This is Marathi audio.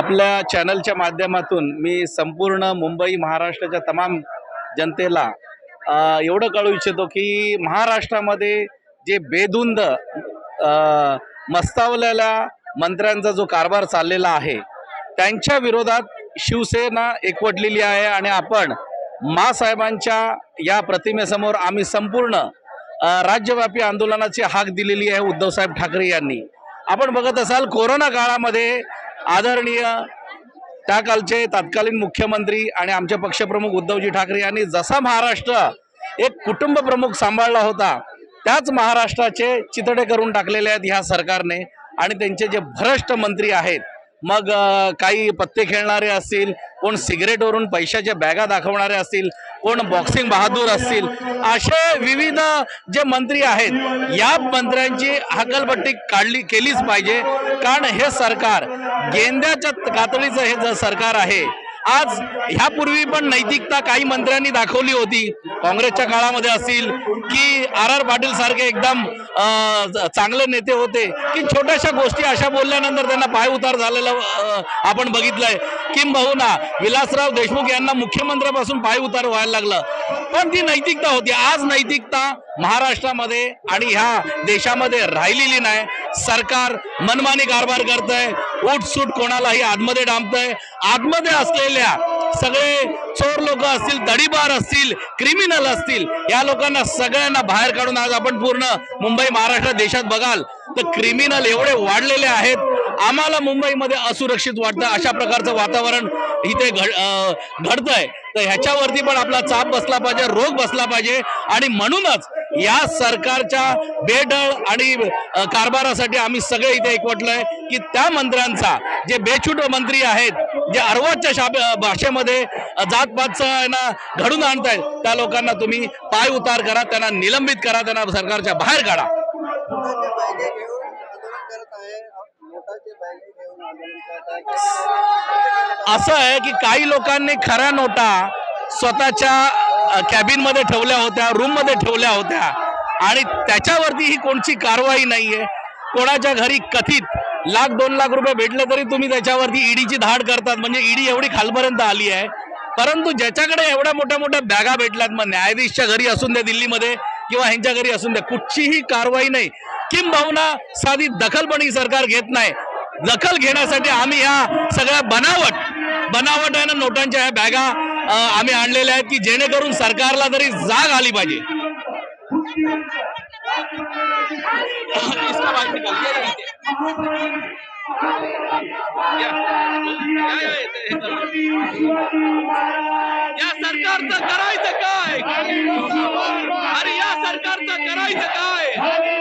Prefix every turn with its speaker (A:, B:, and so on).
A: आपल्या चॅनलच्या माध्यमातून मी संपूर्ण मुंबई महाराष्ट्राच्या तमाम जनतेला एवढं कळू इच्छितो की महाराष्ट्रामध्ये जे बेधुंद मस्तावलेल्या मंत्र्यांचा जो कारभार चाललेला आहे त्यांच्या विरोधात शिवसेना एकवटलेली आहे आणि आपण मासाहेबांच्या या प्रतिमेसमोर आम्ही संपूर्ण राज्यव्यापी आंदोलनाची हाक दिलेली आहे उद्धवसाहेब ठाकरे यांनी. आपण बघत असाल कोरोना काळामध्ये आदरणीय त्या कालचे तत्कालीन मुख्यमंत्री आणि आमचे पक्षप्रमुख उद्धवजी ठाकरे यांनी जसा महाराष्ट्र एक कुटुंब प्रमुख सांभाळला होता त्याच महाराष्ट्राचे चितडे करून टाकलेले आहेत ह्या सरकारने. आणि त्यांचे जे भ्रष्ट मंत्री आहेत मग काही पत्ते खेळणारे असतील कोण सिगरेटवरून पैशाच्या बॅगा दाखवणारे असतील कोण बॉक्सिंग बहादूर असतील असे विविध जे मंत्री आहेत या मंत्र्यांची हकलपट्टी काढली केलीच पाहिजे. कारण हे सरकार गेंद्याच्या कातडीचं हे जर सरकार आहे आज ह्यापूर्वी पण नैतिकता काही मंत्र्यांनी दाखवली होती काँग्रेसच्या काळामध्ये असतील की आर आर पाटील सारखे एकदम चांगले नेते होते की छोट्याशा गोष्टी अशा बोलल्यानंतर त्यांना पाय उतार झालेला आपण बघितलंय. किंबहुना विलासराव देशमुख यांना मुख्यमंत्र्यापासून पाय उतार व्हायला लागलं. पण ती नैतिकता होती. आज नैतिकता महाराष्ट्रामध्ये आणि ह्या देशामध्ये राहिलेली नाही. सरकार मनमानी कारभार करत आहे उठसूट कोणालाही आतमध्ये डांबतंय. आतमध्ये असलेल्या सगळे चोर लोक असतील दडीबार असतील क्रिमिनल असतील या लोकांना सगळ्यांना बाहेर काढून आज आपण पूर्ण मुंबई महाराष्ट्र देशात बघाल. तर क्रिमिनल एवढे वाढलेले आहेत. आम्हाला मुंबईमध्ये असुरक्षित वाटतं. अशा प्रकारचं वातावरण इथे घड घडतंय. तर ह्याच्यावरती पण आपला चाप बसला पाहिजे रोग बसला पाहिजे. आणि म्हणूनच या सरकारच्या बेडळ आणि कारभारासाठी आम्ही सगळे इथे एकवटलोय की त्या मंत्र्यांचा जे बेछूट मंत्री आहेत जे अर्वाच्या शाब भाषेमध्ये जातपातचं आहे ना घडून आणतायत त्या लोकांना तुम्ही पाय उतार करा त्यांना निलंबित करा त्यांना सरकारच्या बाहेर काढा. असं आहे की काही लोकांनी खऱ्या नोटा स्वतःच्या कॅबिनमध्ये ठेवल्या होत्या रूममध्ये ठेवल्या होत्या. आणि त्याच्यावरती ही कोणची कारवाई नाहीये. कोणाच्या घरी कथित लाख दोन लाख रुपये भेटले तरी तुम्ही त्याच्यावरती ईडीची धाड करतात. म्हणजे ईडी एवढी खालपर्यंत आली आहे. परंतु ज्याच्याकडे एवढ्या मोठ्या मोठ्या बॅगा भेटल्यात मग न्यायाधीशच्या घरी असून द्या दिल्लीमध्ये किंवा ह्यांच्या घरी असून द्या कुठचीही कारवाई नाही. किंबहुना साधी दखल पण ही सरकार घेत नाही. दखल घेण्यासाठी आम्ही ह्या सगळ्या बनावट बनावट आहे ना नोटांच्या ह्या बॅगा आम्ही आणलेल्या आहेत की जेणेकरून सरकारला तरी जाग आली पाहिजे. या सरकारचं करायचं काय? अरे या सरकारचं करायचं काय?